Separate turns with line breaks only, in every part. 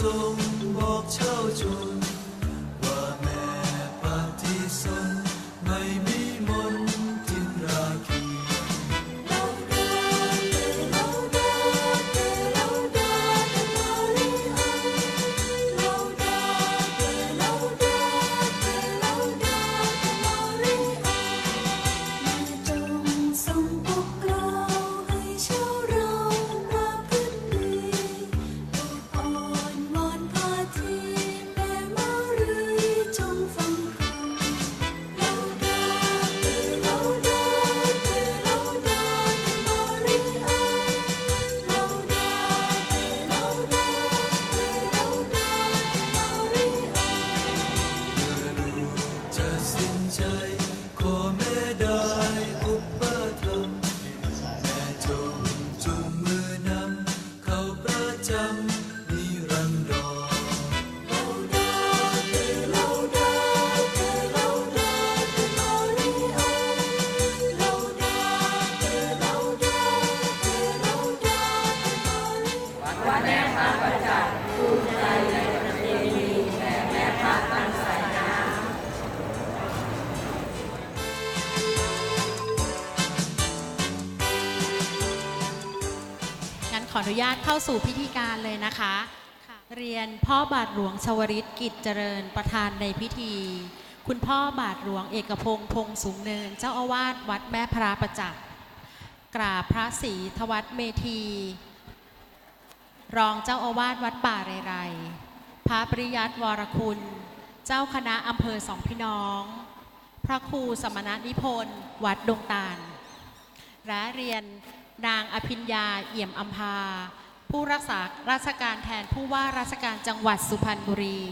พ เข้า
สู่พิธีการเลยนะคะคะเรียนพ่อบาทหลวงชวริตกิจเจริญประธานในพิธี คุณพ่อบาทหลวงเอกพงษ์พงษ์สูงเนิน เจ้าอาวาสวัดแม่พระประจักษ์กราบพระศรีทวัตเมธี รองเจ้าอาวาสวัดป่าเรไร พระปริยัติวรคุณ เจ้าคณะอำเภอสองพี่น้อง พระครูสมณนิพนธ์วัดดงตาลและเรียนนางอภิญญาเอี่ยมอัมพา ผู้รักษาราชการแทนผู้ว่าราชการจังหวัดสุพรรณบุรี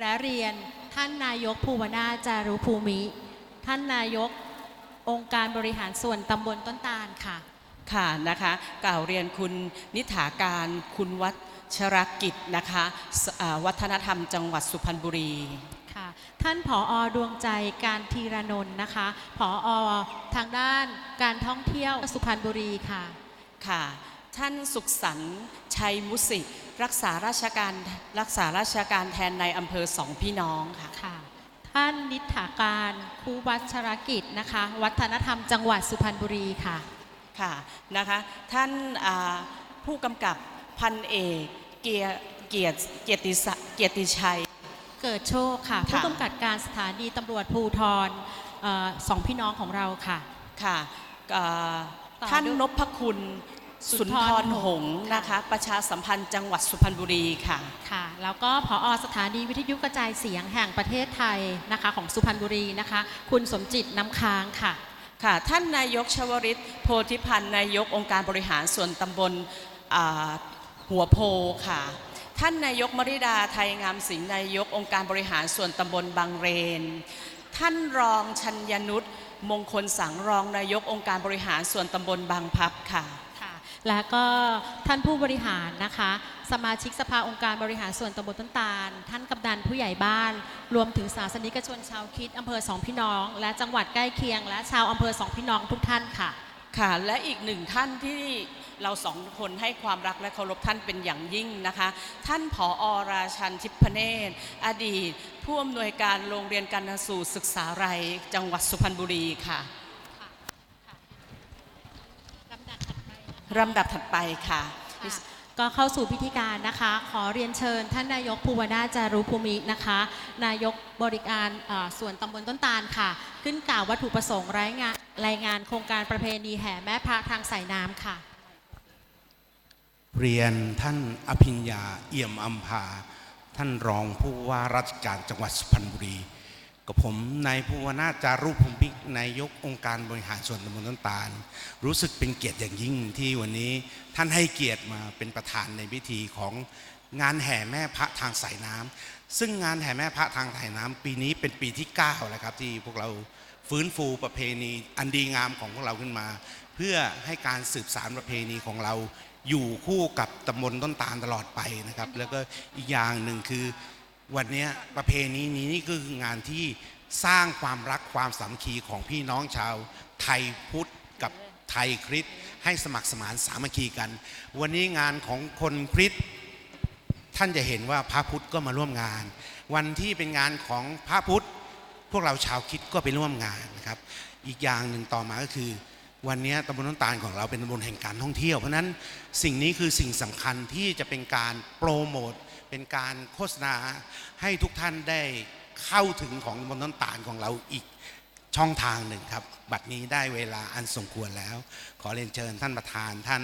และเรียนท่านนายกภูวนาถจารุภูมิ ท่านนายกองค์การบริหารส่วนตำบลต้นตาลค่ะ
ค่ะนะคะกล่าวเรียนคุณนิถาการคุณวัชรกิจนะคะสอ่าวัฒนธรรมจังหวัดสุพรรณบุรี
ค่ะท่านผออดวงใจการทีรนนท์นะคะผออทางด้านการท่องเที่ยวสุพรรณบุรีค่ะ
ค่ะ ท่านสุขสันต์ชัยมุสิรักษาราชการรักษาราชการแทนในอำเภอสองพี่น้องค่ะ
ค่ะ ท่านนิถาการครูวัชรกิจนะคะ วัฒนธรรมจังหวัดสุพรรณบุรีค่ะ
ค่ะนะคะท่านอ่าผู้กำกับพันเอกเกียรเกียรติเกียรติศักดิ์เกียรติชัย
เกิดโชคค่ะ
ค่ะ
ผู้กำกับการสถานีตำรวจภูทรเอ่อสองพี่น้องของเราค่ะ
ค่ะเอ่อ
ต่อ
ท่าน
ด้วย
นพคุณ
สุ
สุ
น
น
ท
ท
ร
ร
ห
ห
ง
ง
ส์
ส์
ค่ะ
นะคะ ประชาสัมพันธ์จังหวัดสุพรรณบุรีค่ะ
ค่ะแล้วก็ผอสถานีวิทยุกระจายเสียงแห่งประเทศไทยนะคะของสุพรรณบุรีนะคะ คุณสมจิตน้ำค้างค่ะ
ค่ะ ท่านนายกชวริตโพธิพันธ์นายกองค์การบริหารส่วนตำบลอ่าหัวโพค่ะ ท่านนายกมริดาไทยงามสิงห์นายกองค์การบริหารส่วนตำบลบางเรน ท่านรองชัญญนุชมงคลสังรองนายกองค์การบริหารส่วนตำบลบางพลับค่ะ
ค่ะ และก็ท่านผู้บริหารนะคะ สมาชิกสภาองค์การบริหารส่วนตำบลต้นตาล ท่านกำนันผู้ใหญ่บ้าน รวมถึงศาสนิกชนชาวคิดอำเภอสองพี่น้อง และจังหวัดใกล้เคียง และชาวอำเภอสองพี่น้องทุกท่านค่ะ
ค่ะ และอีกหนึ่งท่านที่เราสองคนให้ความรักและเคารพท่านเป็นอย่างยิ่งนะคะ ท่านผออราชันทิพเนตรอดีต ผู้อำนวยการโรงเรียนการนสูตรศึกษาไรจังหวัดสุพรรณบุรีค่ะ ลำดับถัดไปค่ะ
ก็เข้าสู่พิธีการนะคะ ขอเรียนเชิญ ท่านนายกภูวนาถจารุภูมินะคะ นายกบริการเอ่อส่วนตำบลต้นตาลค่ะ ขึ้นกล่าววัตถุประสงค์รายงานรายงานโครงการประเพณีแห่แม่พระทางสายน้ำค่ะ
เรียนท่านอภิญญาเอี่ยมอัมพาท่านรองผู้ว่าราชการจังหวัดสุพรรณบุรี กับผมนายภูวนาถจารุพงพิกนายกองค์การบริหารส่วนตำบลต้นตาล รู้สึกเป็นเกียรติอย่างยิ่งที่วันนี้ท่านให้เกียรติมาเป็นประธานในพิธีของงานแห่แม่พระทางสายน้ำซึ่งงานแห่แม่พระทางสายน้ำปีนี้เป็นปีที่9แล้วครับที่พวกเราฟื้นฟูประเพณีอันดีงามของพวกเราขึ้นมา เพื่อให้การสืบสารประเพณีของเราอยู่คู่กับตำบลต้นตาลตลอดไปนะครับ แล้วก็อีกอย่างหนึ่งคือ วันนี้ประเพณีนี้นี่ก็คืองานที่สร้างความรักความสามัคคีของพี่น้องชาวไทยพุทธกับไทยคริสต์ให้สมัครสมานสามัคคีกัน วันนี้งานของคนคริสต์ท่านจะเห็นว่าพระพุทธก็มาร่วมงาน วันที่เป็นงานของพระพุทธ พวกเราชาวคริดก็ไปร่วมงานนะครับ อีกอย่างหนึ่งต่อมาก็คือ วันนี้ตำบลต้นตาลของเราเป็นตำบลแห่งการท่องเที่ยว เพราะนั้นสิ่งนี้คือสิ่งสำคัญที่จะเป็นการโปรโมท เป็นการโฆษณาให้ทุกท่านได้เข้าถึงของตำบลต้นตาลของเราอีกช่องทางหนึ่งครับ บัดนี้ได้เวลาอันสมควรแล้ว ขอเรียนเชิญท่านประธานท่าน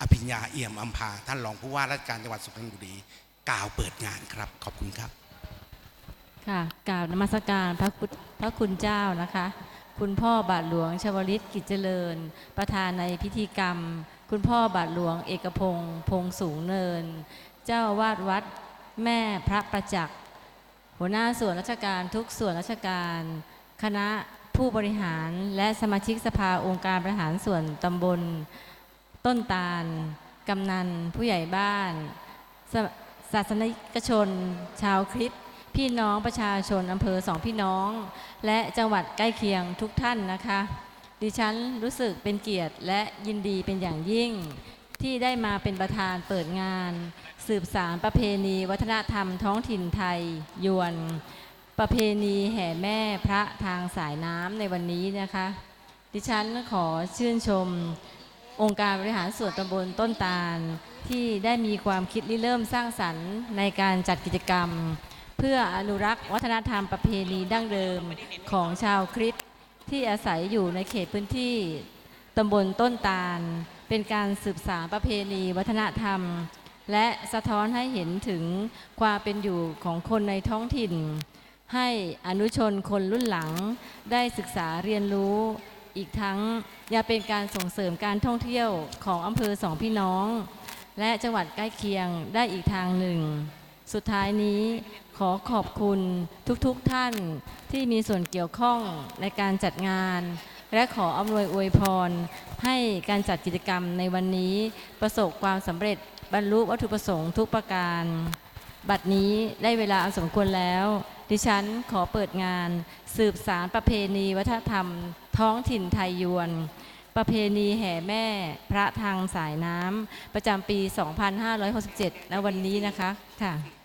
อภิญญาเอี่ยมอัมพาท่านรองผู้ว่าราชการจังหวัดสุพรรณบุรีกล่าวเปิดงานครับ ขอบคุณครับ
ค่ะกราบนมัสการพระคุณพระคุณเจ้านะคะ คุณพ่อบาทหลวงชวลิตกิจเจริญ ประธานในพิธีกรรม คุณพ่อบาทหลวงเอกพงศ์พงษ์สูงเนิน เจ้าวาดวัด แม่พระประจักษ์ หัวหน้าส่วนราชการทุกส่วนราชการ คณะผู้บริหารและสมาชิกสภาองค์การบริหารส่วนตำบล ต้นตาล กำนัน ผู้ใหญ่บ้านสศาสนิกชน ชาวคริสต์พี่น้องประชาชนอำเภอสองพี่น้อง และจังหวัดใกล้เคียงทุกท่านนะคะ ดิฉันรู้สึกเป็นเกียรติและยินดีเป็นอย่างยิ่ง ที่ได้มาเป็นประธานเปิดงาน สืบสารประเพณีวัฒนธรรมท้องถิ่นไทยยวน ประเพณีแห่แม่พระทางสายน้ำในวันนี้นะคะ ดิฉันขอชื่นชมองค์การบริหารส่วนตำบลต้นตาล ที่ได้มีความคิดริเริ่มสร้างสรรค์ในการจัดกิจกรรม เพื่ออนุรักษ์วัฒนธรรมประเพณีดั้งเดิมของชาวคริสต์ที่อาศัยอยู่ในเขตพื้นที่ตำบลต้นตาล เป็นการสืบสานประเพณีวัฒนธรรม และสะท้อนให้เห็นถึงความเป็นอยู่ของคนในท้องถิ่น ให้อนุชนคนรุ่นหลังได้ศึกษาเรียนรู้ อีกทั้งยังเป็นการส่งเสริมการท่องเที่ยวของอำเภอสองพี่น้อง และจังหวัดใกล้เคียงได้อีกทางหนึ่ง สุดท้ายนี้ขอขอบคุณทุกๆทท่านที่มีส่วนเกี่ยวข้องในการจัดงาน และขออำนวยอวยพร ให้การจัดกิจกรรมในวันนี้ประสบความสำเร็จ บรรลุวัตถุประสงค์ทุกประการ บัดนี้ได้เวลาอันสมควรแล้ว ดิฉันขอเปิดงาน สืบสารประเพณีวัฒนธรรม ท้องถิ่นไทยยวน ประเพณีแห่แม่พระทางสายน้ำประจำปี 2567ณวันนี้นะคะค่ะ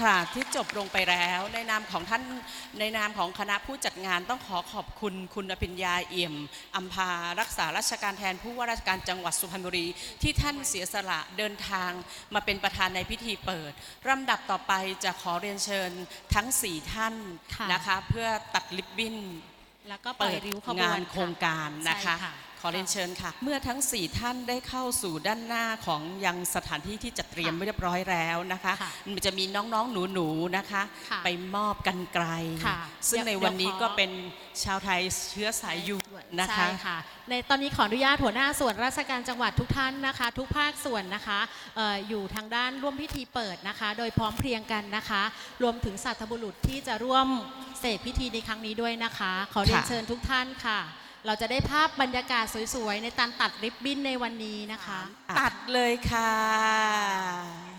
ค่ะที่จบลงไปแล้วในนามของท่านในนามของคณะผู้จัดงานต้องขอขอบคุณคุณอภิญญาเอี่ยมอัมพารักษาราชการแทนผู้ว่าราชการจังหวัดสุพรรณบุรี ที่ท่านเสียสละเดินทางมาเป็นประธานในพิธีเปิดลำดับต่อไปจะขอเรียนเชิญทั้ง 4 ท่าน
ค่ะ
นะคะ เพื่อตัดลิบบิ้น
แล้วก็ปล่อ
เปิ
ย
ด
ริ้วขบวน
งาน
ค่ะ
โครงการนะคะ
ใช่
ขอเรียนเชิญค่ะ เมื่อทั้ง 4 ท่านได้เข้าสู่ด้านหน้าของยังสถานที่ที่จัดเตรียม
ค่ะ
ไว้เรียบร้อยแล้วนะคะ
ค่ะ
มันจะมีน้องๆหนูๆนะคะ
ค่ะ
ไปมอบกันไกล
ค่ะ
ซึ่งใน
เดี๋ยว
วันนี้
เดี๋ยวขอ
ก็เป็นชาวไทยเชื้อสายยู
ส่วน
นะคะ
ใช่ค่ะในตอนนี้ขออนุญาตหัวหน้าส่วนราชการจังหวัดทุกท่านนะคะ ทุกภาคส่วนนะคะเอออยู่ทางด้านร่วมพิธีเปิดนะคะ โดยพร้อมเพรียงกันนะคะ รวมถึงสัตบุรุษที่จะร่วมเสกพิธีในครั้งนี้ด้วยนะคะ ขอเรียน
ค่ะ
เชิญทุกท่านค่ะ เราจะได้ภาพบรรยากาศสวยๆ ในการตัดริบบิ้นในวันนี้นะคะ
ตัดเลยค่ะ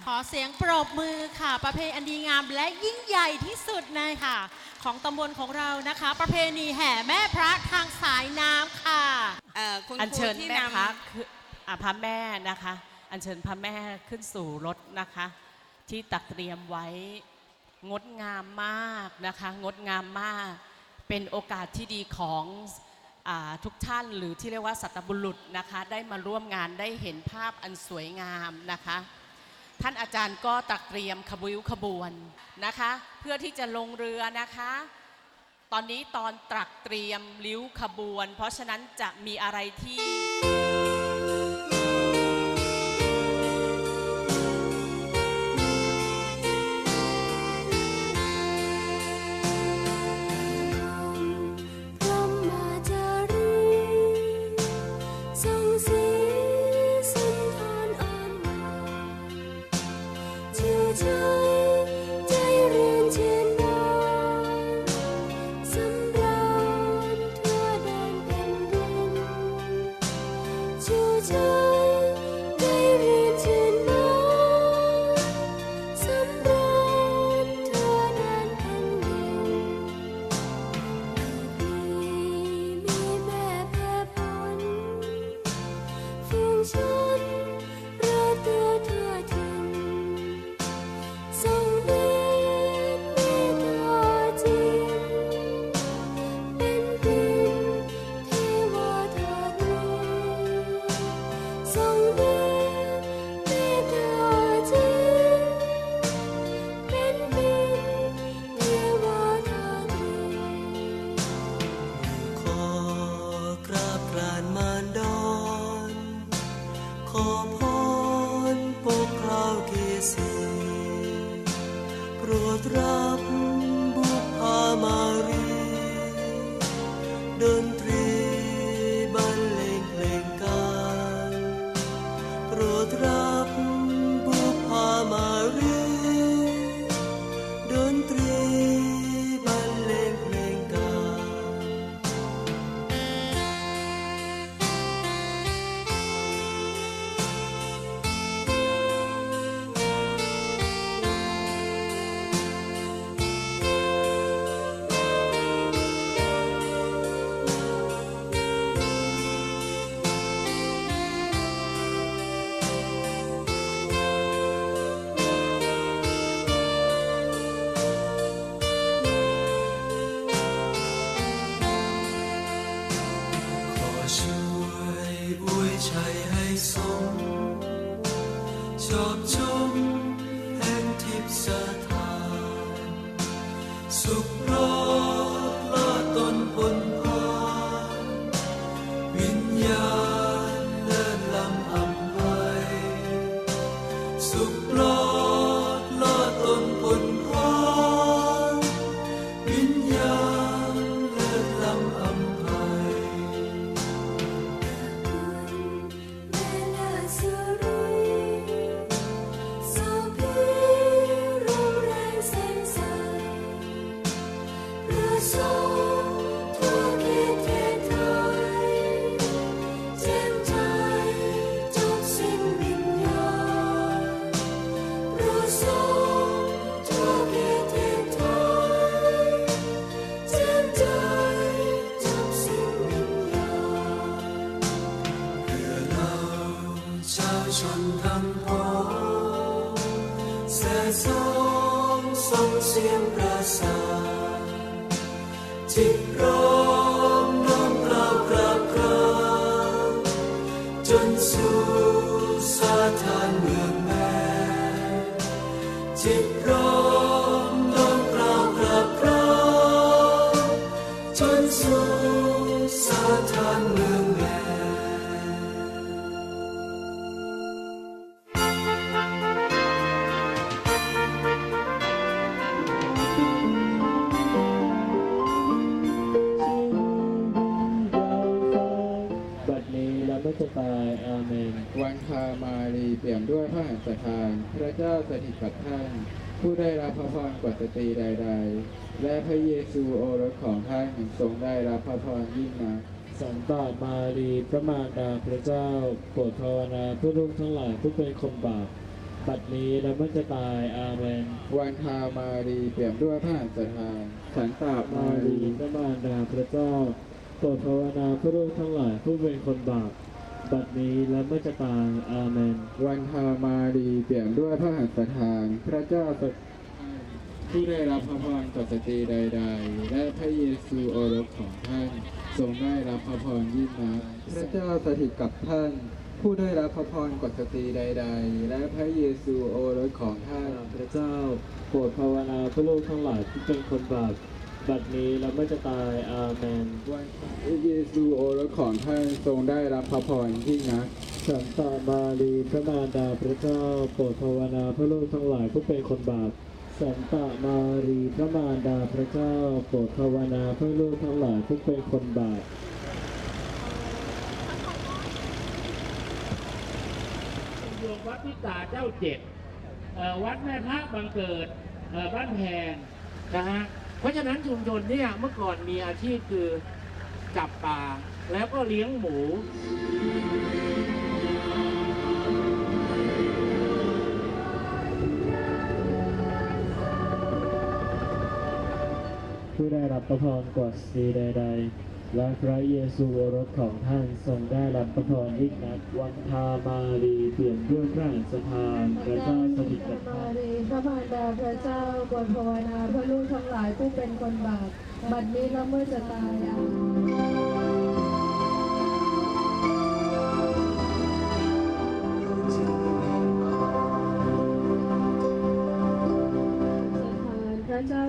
ขอเสียงปรบมือค่ะ ประเพณีอันดีงามและยิ่งใหญ่ที่สุดเลยค่ะ ของตำบลของเรานะคะ ประเพณีแห่แม่พระทางสายน้ำค่ะ
เอ่อคุณ
อัญ
ครู
เชิญ
ที่
แม่
นำ
พระคืออะพระแม่นะคะ อัญเชิญพระแม่ขึ้นสู่รถนะคะ ที่ตักเตรียมไว้ งดงามมากนะคะ งดงามมาก เป็นโอกาสที่ดีของอา ทุกท่านหรือที่เรียกว่าสัตบุรุษนะคะได้มาร่วมงานได้เห็นภาพอันสวยงามนะคะ ท่านอาจารย์ก็ตักเตรียมขบวิวขบวนนะคะ เพื่อที่จะลงเรือนะคะ ตอนนี้ตอนตรักเตรียมริ้วขบวน เพราะฉะนั้นจะมีอะไรที่
จ้าสถิต
กับท่าน
ผู้ได้รับพระพรกว่าสตรีใด ๆ และพระเยซูโอรสของท่านทรงได้รับพระพรยิ่งนัก
สันตามารีพระมารดาพระเจ้าโปรดภาวนาเพื่อลูกทั้งหลายผู้เป็นคนบาปบัดนี้และเมื่อจะตายอาเมน
วันทามารีเปี่ยมด้วยพระหัตถ์ทานสันตา
มา
มา
รี
รี
พระมารดาพระเจ้าโปรดภาวนาเพื่อลูกทั้งหลายผู้เป็นคนบาปบัดนี้และเมื่อจะตายอาเมน
วันทามารี เปี่ยมด้วยพระหัตถ์ทาน พระเจ้าผู้ได้รับพระพรกว่าสตรีใด ๆ และพระเยซูโอรสของท่านทรงได้รับพระพรยิ่งนักพระเจ้าสถิตกับท่าน ผู้ได้รับพระพรกว่าสตรีใด ๆ และพระเยซูโอรสของท่าน
พระเจ้าโปรดภาวนาพื่อลูกทั้งหลายผู้เป็นคนบาปบัดนี้และเมื่อจะตายอาเมน
พระเยซูโอรสของท่านทรงได้รับพระพรยิ่งนัก
สันตามารีพระมารดาพระเจ้าโปรดภาวนาเพื่อลูกทั้งหลายผู้เป็นคนบาปสันตามารีพระมารดาพระเจ้าโปรดภาวนาเพื่อลูกทั้งหลายผู้เป็นคนบาป
โยมวัดพิตาเจ้าเจ็ดวัดแม่พระบางเกิดบ้านแพงนะฮะเพราะฉะนั้นชุมชนเนี่ยเมื่อก่อนมีอาชีพคือจับปลาแล้วก็เลี้ยงหมู
รับประพรกว่าสีใด ๆ และพระเยซูโอรสของท่านทรงได้รับประพรยิ่งนักวันทามารีเปลี่ยนด้วยพระหัตถ์ทานพระเจ้าสถิตกับ
มา
ท่าน
รีพระมารดาพระเจ้ากวนภาวนาเพื่อลูกทั้งหลายผู้เป็นคนบาปบัดนี้และเมื่อจะตายอา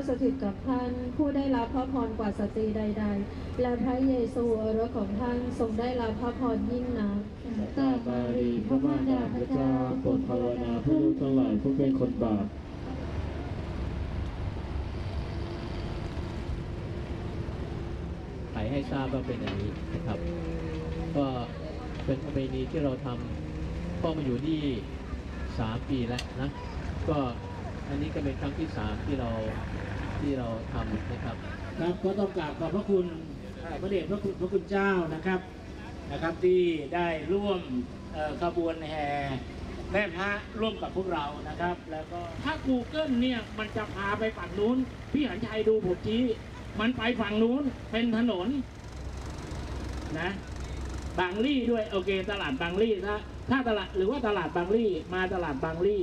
สถิตกับท่าน ผู้ได้รับพระพรกว่าสตรีใด ๆ และพระเยซูโอรสของท่านทรงได้รับพระพรยิ่งนัก
ตามารีพระมารดาพระเจ้าโปรดภาวนาเพื่อลูกทั้งหลายผู้เป็นคนบาป
ไขให้ทราบว่าเป็นอย่างนี้นะครับ ก็เป็นประเพณีที่เราทำก็มาอยู่นี่สามปีแล้วนะ ก็ อันนี้ก็เป็นครั้งที่สามที่เราที่เราทำนะครับ
ครับก็ต้องกราบขอบพระคุณพระเดชพระคุณพระคุณเจ้านะครับนะครับที่ได้ร่วมขบวนแห่แม่พระร่วมกับพวกเรานะครับ แล้วก็ถ้า Google เนี่ยมันจะพาไปฝั่งนู้น พี่หันชัยดูผมจี้มันไปฝั่งนู้นเป็นถนนนะบางลี่ด้วยโอเค ตลาดบางลี่ถ้าถ้าตลาดหรือว่าตลาดบางลี่มาตลาดบางลี่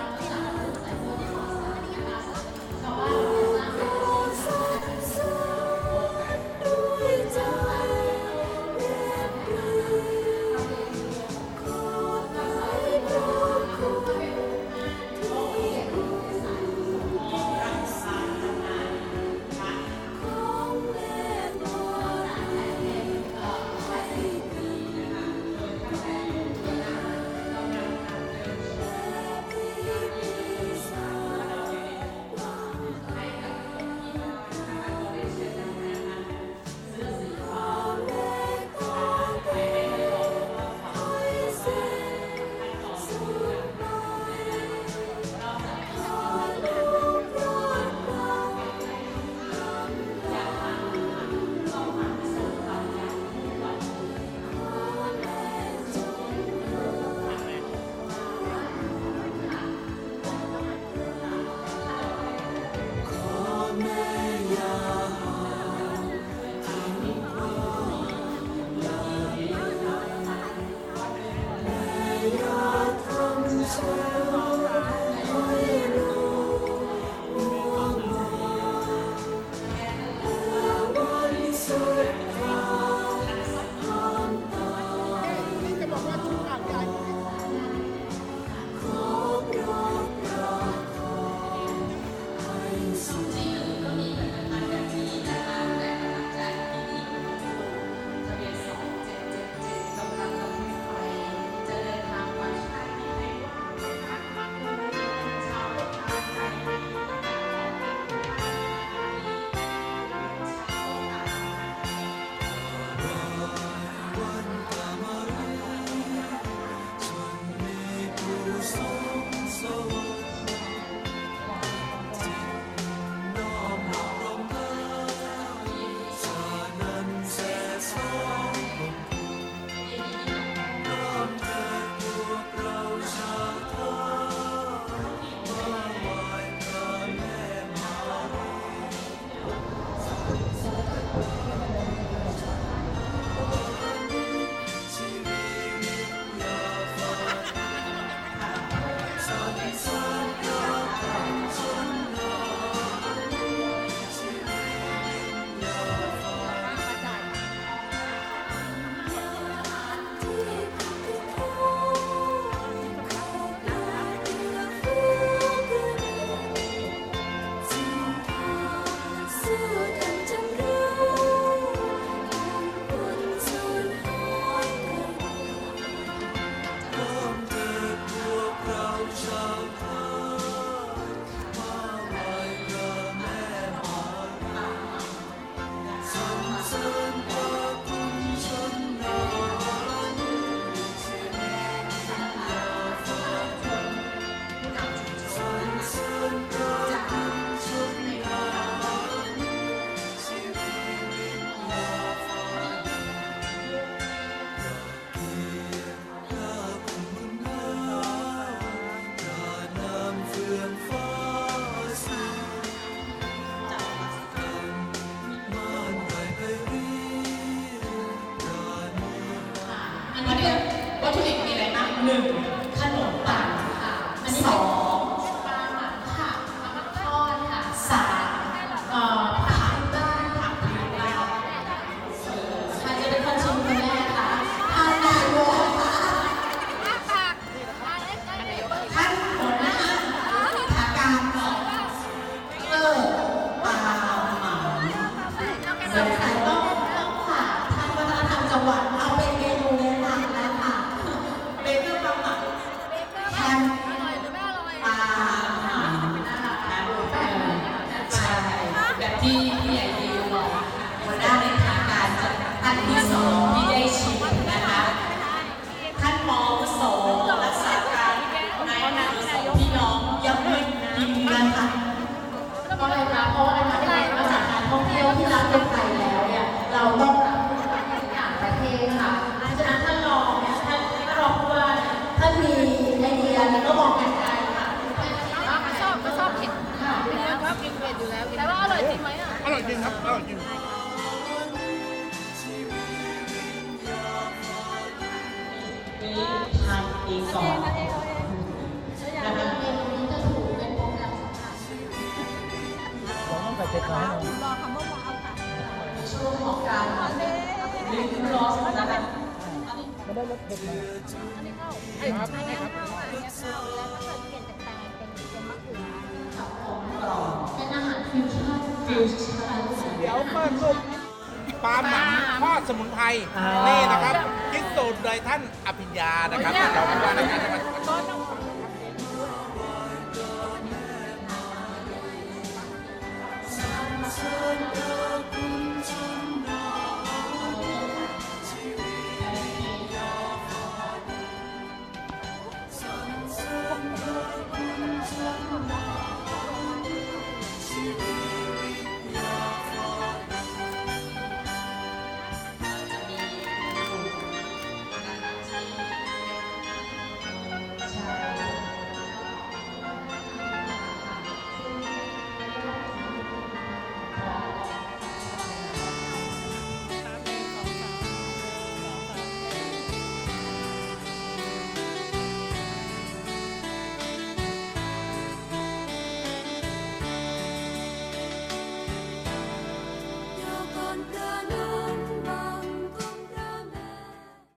อันนี้วัตถุดิบมีอะไรบ้าง
ห
นึ่งขน
ม
ปั
ง